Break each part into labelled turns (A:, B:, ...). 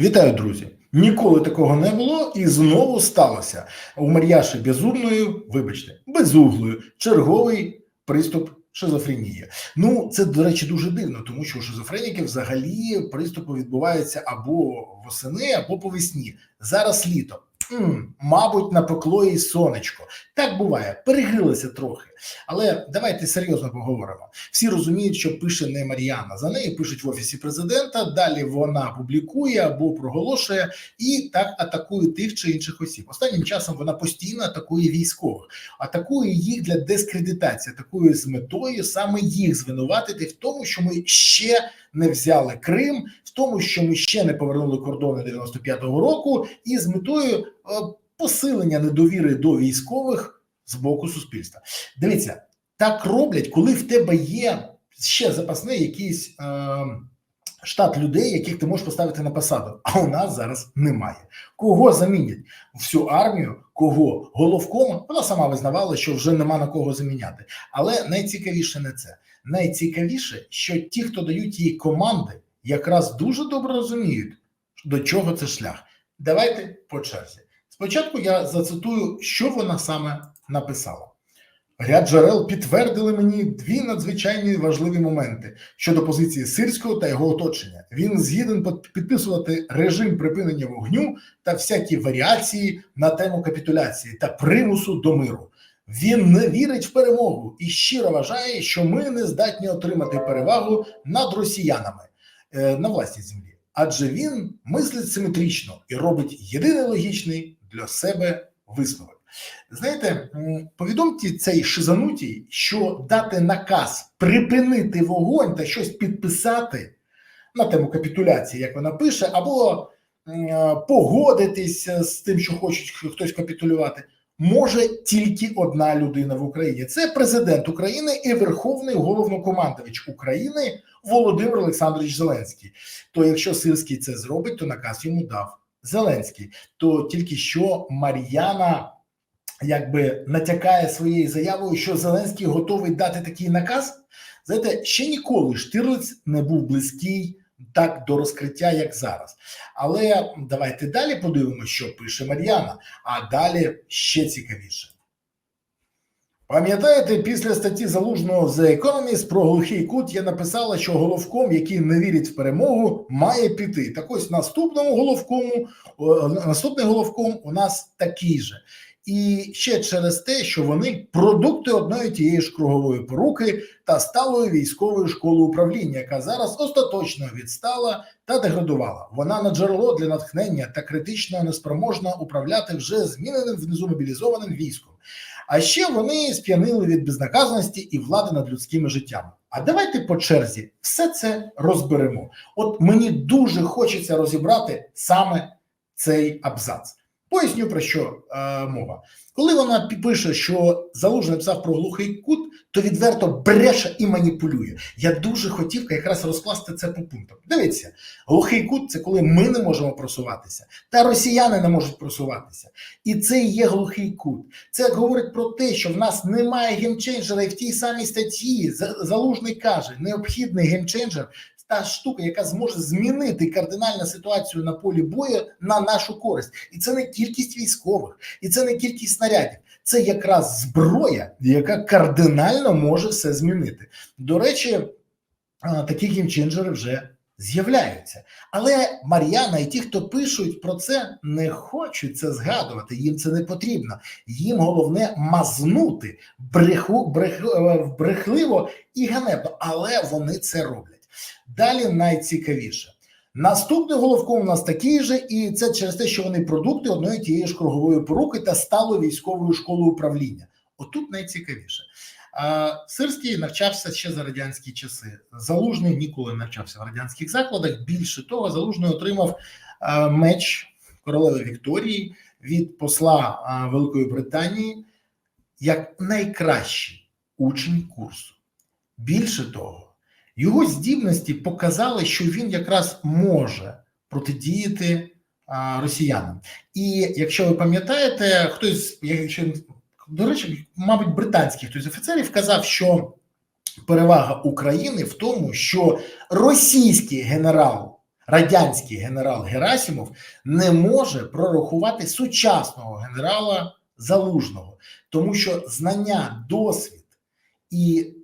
A: Вітаю, друзі! Ніколи такого не було, і знову сталося у Мар'яші безумною, вибачте, безуглою черговий приступ шизофренії. Ну це до речі дуже дивно, тому що у шизофреніків взагалі приступи відбуваються або восени, або по весні. Зараз літо. М, мабуть, напекло їй сонечко. Так буває, перегрілися трохи. Але давайте серйозно поговоримо. Всі розуміють, що пише не Мар'яна. За нею пишуть в офісі президента. Далі вона публікує або проголошує і так атакує тих чи інших осіб. Останнім часом вона постійно атакує військових, атакує їх для дискредитації, атакує з метою саме їх звинуватити в тому, що ми ще не взяли Крим, в тому, що ми ще не повернули кордони 95-го року, і з метою посилення недовіри до військових з боку суспільства. Дивіться, так роблять, коли в тебе є ще запасний якийсь е, штат людей, яких ти можеш поставити на посаду. А у нас зараз немає. Кого замінять? Всю армію, кого головкома? Вона сама визнавала, що вже нема на кого заміняти. Але найцікавіше не це. Найцікавіше, що ті, хто дають їй команди, якраз дуже добре розуміють, до чого це шлях. Давайте по черзі. Спочатку я зацитую, що вона саме написала. Ряд джерел підтвердили мені дві надзвичайні важливі моменти щодо позиції сирського та його оточення. Він згіден підписувати режим припинення вогню та всякі варіації на тему капітуляції та примусу до миру. Він не вірить в перемогу і щиро вважає, що ми не здатні отримати перевагу над росіянами е, на власній землі, адже він мислить симетрично і робить єдиний логічний для себе висновок. Знаєте, повідомте цей шизанутій, що дати наказ припинити вогонь та щось підписати на тему капітуляції, як вона пише, або е, погодитись з тим, що хочуть хтось капітулювати, може тільки одна людина в Україні. Це президент України і Верховний головнокомандувач України Володимир Олександрович Зеленський. То якщо Сирський це зробить, то наказ йому дав Зеленський. То тільки що Мар'яна якби натякає своєю заявою, що Зеленський готовий дати такий наказ. Знаєте, ще ніколи Штирлиць не був близький так до розкриття, як зараз. Але давайте далі подивимося, що пише Мар'яна, а далі ще цікавіше. Пам'ятаєте, після статті залужного The Economist про глухий кут я написала, що головком, який не вірить в перемогу, має піти. Так ось наступному головкому, наступний головком у нас такий же. І ще через те, що вони продукти одної тієї ж кругової поруки та сталої військової школи управління, яка зараз остаточно відстала та деградувала. Вона на джерело для натхнення та критично неспроможна управляти вже зміненим внизу мобілізованим військом. А ще вони сп'янили від безнаказаності і влади над людськими життями. А давайте по черзі все це розберемо. От мені дуже хочеться розібрати саме цей абзац. Поясню про що е, мова. Коли вона пише, що Залужний написав про глухий кут, то відверто бреше і маніпулює. Я дуже хотів якраз розкласти це по пунктам. Дивіться, глухий кут це коли ми не можемо просуватися, та росіяни не можуть просуватися. І це і є глухий кут. Це говорить про те, що в нас немає геймченджера, і в тій самій статті Залужний каже, необхідний геймченджер та штука, яка зможе змінити кардинальну ситуацію на полі бою на нашу користь. І це не кількість військових, і це не кількість снарядів. Це якраз зброя, яка кардинально може все змінити. До речі, такі геймченджери вже з'являються. Але Мар'яна і ті, хто пишуть про це, не хочуть це згадувати. Їм це не потрібно. Їм головне мазнути бреху, брех, е, брехливо і ганебно, але вони це роблять. Далі найцікавіше. Наступний головком у нас такий же, і це через те, що вони продукти одної тієї ж кругової поруки та сталої військової школи управління. Отут найцікавіше. Сирський навчався ще за радянські часи. Залужний ніколи навчався в радянських закладах. Більше того, залужний отримав меч королеви Вікторії від посла Великої Британії як найкращий учень курсу. Більше того, його здібності показали, що він якраз може протидіяти а, росіянам. І якщо ви пам'ятаєте, хтось, якщо до речі, мабуть, британський хтось з офіцерів казав, що перевага України в тому, що російський генерал радянський генерал Герасимов не може прорахувати сучасного генерала Залужного, тому що знання, досвід і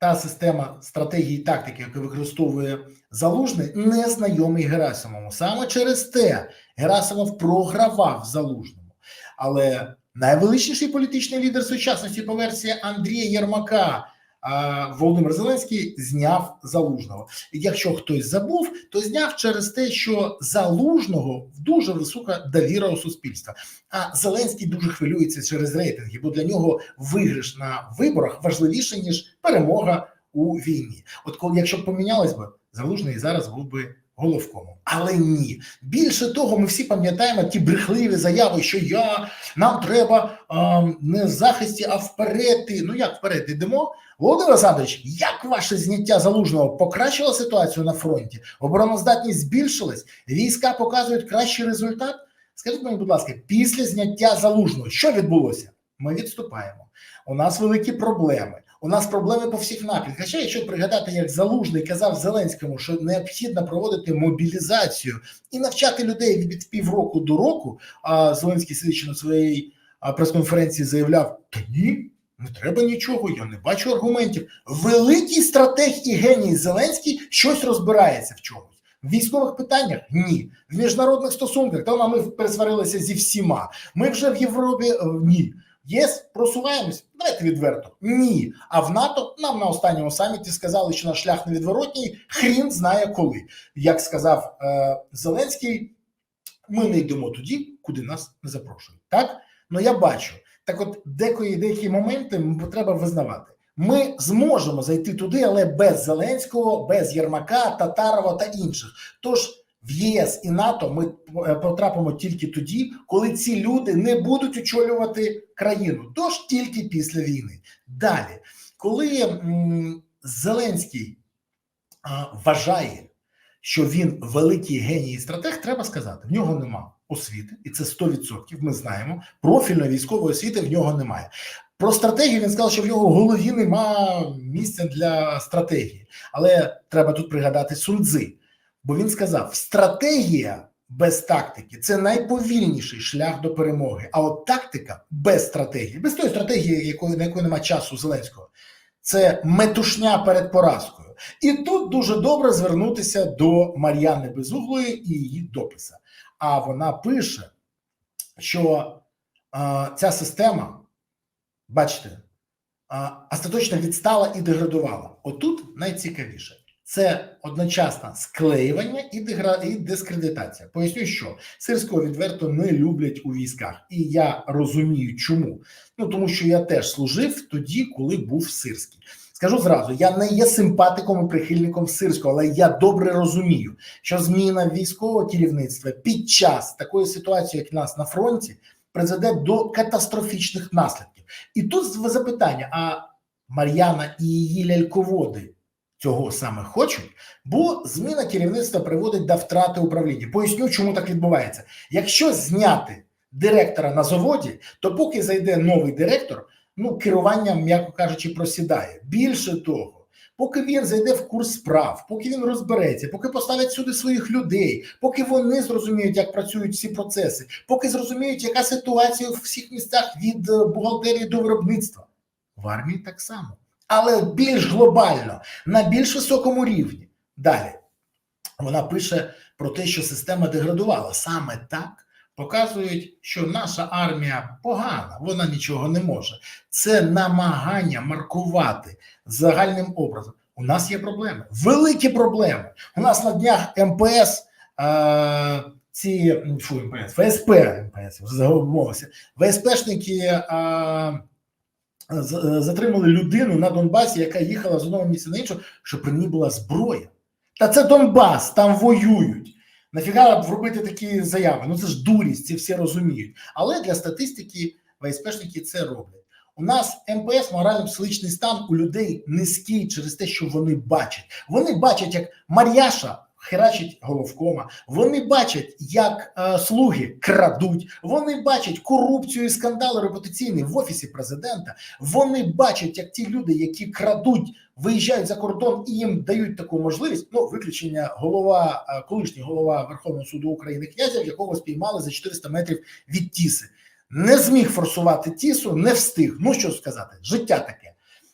A: та система стратегії і тактики, яку використовує Залужний, не знайомий Герасимову. Саме через те Герасимов програвав Залужному. Але найвеличніший політичний лідер сучасності по версії Андрія Єрмака. А, Володимир Зеленський зняв залужного. Якщо хтось забув, то зняв через те, що залужного дуже висока довіра у суспільства. А Зеленський дуже хвилюється через рейтинги, бо для нього виграш на виборах важливіше ніж перемога у війні. От коли якщо б помінялось би, залужний зараз був би головкомом. Але ні. Більше того, ми всі пам'ятаємо ті брехливі заяви, що я нам треба а, не в захисті, а вперед. Ну як вперед йдемо? Володимир Олександрович, як ваше зняття залужного покращило ситуацію на фронті? Обороноздатність збільшилась, війська показують кращий результат. Скажіть мені, будь ласка, після зняття залужного, що відбулося? Ми відступаємо. У нас великі проблеми. У нас проблеми по всіх напрямках. Ще якщо пригадати, як залужний казав Зеленському, що необхідно проводити мобілізацію і навчати людей від півроку до року. А Зеленський сидячи на своїй прес-конференції заявляв: Та ні, не треба нічого, я не бачу аргументів. Великий стратег і геній Зеленський щось розбирається в чомусь. В військових питаннях ні. В міжнародних стосунках там ми пересварилися зі всіма. Ми вже в Європі е, ні. ЄС просуваємось, давайте відверто. Ні. А в НАТО нам на останньому саміті сказали, що наш шлях невідворотній, хрін знає коли. Як сказав е, Зеленський, ми не йдемо туди, куди нас не запрошують. Так? Ну я бачу. Так, от декої деякі моменти треба визнавати. Ми зможемо зайти туди, але без Зеленського, без Єрмака, Татарова та інших. Тож в ЄС і НАТО ми е, потрапимо тільки тоді, коли ці люди не будуть очолювати країну. Тож тільки після війни. Далі, коли Зеленський вважає, що він великий геній і стратег, треба сказати, в нього нема освіти, і це 100%, Ми знаємо. Профільної військової освіти в нього немає. Про стратегію він сказав, що в його голові нема місця для стратегії. Але треба тут пригадати Сунцзи, бо він сказав: стратегія без тактики це найповільніший шлях до перемоги. А от тактика без стратегії, без тої стратегії, якої на якої немає часу Зеленського, це метушня перед поразкою. І тут дуже добре звернутися до Мар'яни Безуглої і її дописа. А вона пише, що а, ця система, бачите, а, остаточно відстала і деградувала. Отут найцікавіше. Це одночасно склеювання і дегра... і дискредитація. Поясню, що сирського відверто не люблять у військах, і я розумію, чому. Ну тому що я теж служив тоді, коли був сирський. Скажу зразу, я не є симпатиком і прихильником сирського, але я добре розумію, що зміна військового керівництва під час такої ситуації, як нас на фронті, призведе до катастрофічних наслідків. І тут запитання: а Мар'яна і її ляльководи цього саме хочуть, бо зміна керівництва приводить до втрати управління. Поясню, чому так відбувається. Якщо зняти директора на заводі, то поки зайде новий директор, ну керування, м'яко кажучи, просідає. Більше того, поки він зайде в курс справ, поки він розбереться, поки поставлять сюди своїх людей, поки вони зрозуміють, як працюють всі процеси, поки зрозуміють, яка ситуація в всіх місцях від бухгалтерії до виробництва. В армії так само, але більш глобально, на більш високому рівні. Далі вона пише про те, що система деградувала саме так. Показують, що наша армія погана, вона нічого не може. Це намагання маркувати загальним образом. У нас є проблеми, великі проблеми. У нас на днях МПС е, ці фу, МПС, ФСП, МПС, вже загубилося. ВСПшники е, з- затримали людину на Донбасі, яка їхала з одного місця на інше, що при ній була зброя. Та це Донбас, там воюють. Нафіга робити такі заяви? Ну це ж дурість, це всі розуміють. Але для статистики ВСПшники це роблять. У нас МПС, морально-психологічний стан у людей низький через те, що вони бачать. Вони бачать, як Мар'яша херачить головкома. Вони бачать, як е, слуги крадуть. Вони бачать корупцію і скандали репутаційні в офісі президента. Вони бачать, як ті люди, які крадуть, виїжджають за кордон і їм дають таку можливість. Ну, виключення голова, е, колишній голова Верховного суду України князя, якого спіймали за 400 метрів від тіси. Не зміг форсувати тісу, не встиг. Ну що сказати, життя таке.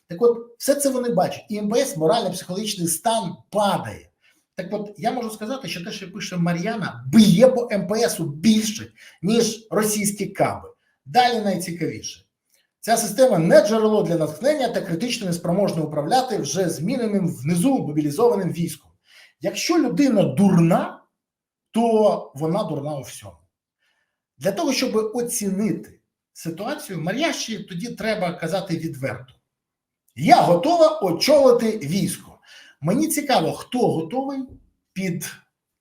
A: Так, от, все це вони бачать, і МБС морально-психологічний стан падає. Так, от я можу сказати, що те, що пише Мар'яна, б'є по МПСу більше, ніж російські каби. Далі найцікавіше. Ця система не джерело для натхнення та критично неспроможна управляти вже зміненим внизу мобілізованим військом. Якщо людина дурна, то вона дурна у всьому. Для того, щоб оцінити ситуацію, Мар'яші тоді треба казати відверто: я готова очолити військо. Мені цікаво, хто готовий під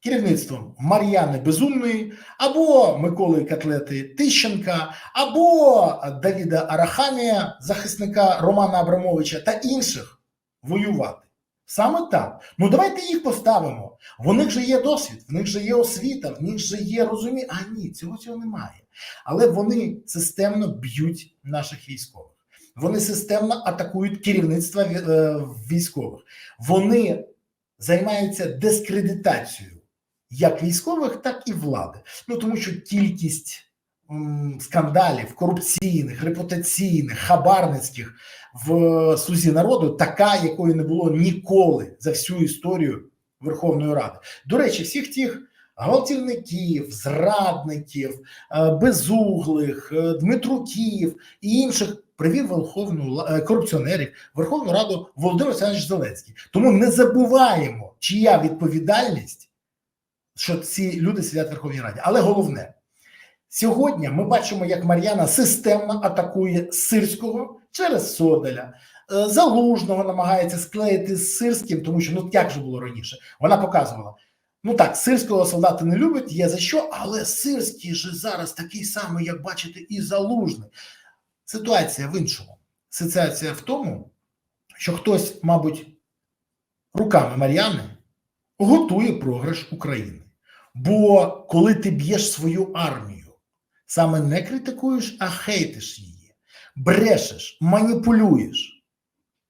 A: керівництвом Мар'яни Безумної, або Миколи Котлети Тищенка, або Давіда Арахамія, захисника Романа Абрамовича та інших воювати. Саме так. Ну давайте їх поставимо. В них же є досвід, в них же є освіта, в них же є розуміння. А ні, цього цього немає. Але вони системно б'ють наших військових. Вони системно атакують керівництво е, військових. Вони займаються дискредитацією як військових, так і влади. Ну тому що кількість м, скандалів, корупційних, репутаційних, хабарницьких в сузі народу така, якої не було ніколи за всю історію Верховної Ради. До речі, всіх тих. Гвалтівників, зрадників, е, безуглих, е, Дмитруків і інших привів Верховну е, корупціонерів Верховну Раду Володимир Олександрович Зеленський. Тому не забуваємо, чия відповідальність, що ці люди сидять в Верховній Раді. Але головне, сьогодні ми бачимо, як Мар'яна системно атакує Сирського через Соделя. Е, Залужного намагається склеїти з Сирським, тому що ну як же було раніше. Вона показувала. Ну так, сирського солдати не люблять, є за що, але сирський же зараз такий самий, як бачите, і залужний. Ситуація в іншому. Ситуація в тому, що хтось, мабуть, руками Мар'яни готує програш України. Бо коли ти б'єш свою армію, саме не критикуєш, а хейтиш її, брешеш, маніпулюєш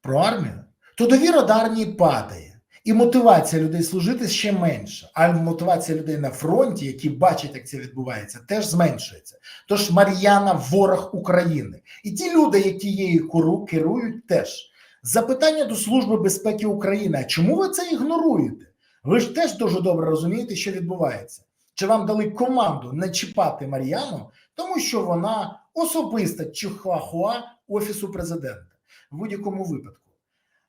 A: про армію, то довіра до армії падає. І мотивація людей служити ще менша, а мотивація людей на фронті, які бачать, як це відбувається, теж зменшується. Тож Мар'яна ворог України, і ті люди, які її керують, теж запитання до Служби безпеки України: а чому ви це ігноруєте? Ви ж теж дуже добре розумієте, що відбувається. Чи вам дали команду не чіпати Мар'яну, тому що вона особиста чихуахуа офісу президента в будь-якому випадку?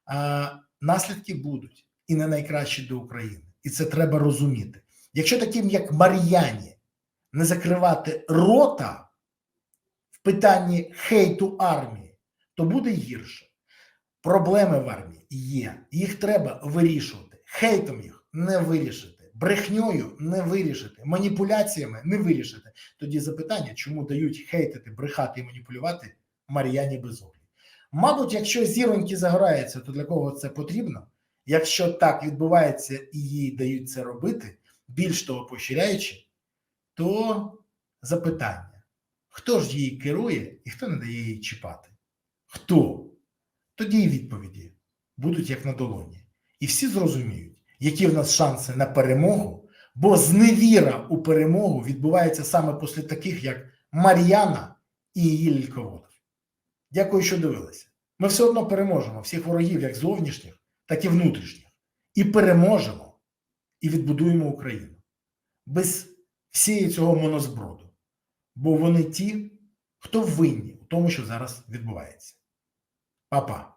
A: А, Наслідки будуть і не найкращі до України. І це треба розуміти. Якщо таким, як Мар'яні, не закривати рота в питанні хейту армії, то буде гірше. Проблеми в армії є. Їх треба вирішувати. Хейтом їх не вирішити, брехньою не вирішити, маніпуляціями не вирішити. Тоді запитання, чому дають хейтити, брехати і маніпулювати Мар'яні Безоглі. Мабуть, якщо зіроньки загораються, то для кого це потрібно? Якщо так відбувається і їй дають це робити, більш того поширяючи, то запитання: хто ж її керує і хто не дає її чіпати? Хто? Тоді і відповіді будуть як на долоні. І всі зрозуміють, які в нас шанси на перемогу, бо зневіра у перемогу відбувається саме після таких, як Мар'яна і її лільководов. Дякую, що дивилися. Ми все одно переможемо всіх ворогів, як зовнішніх так і внутрішніх, і переможемо, і відбудуємо Україну без всієї цього монозброду. Бо вони ті, хто винні у тому, що зараз відбувається. Па-па.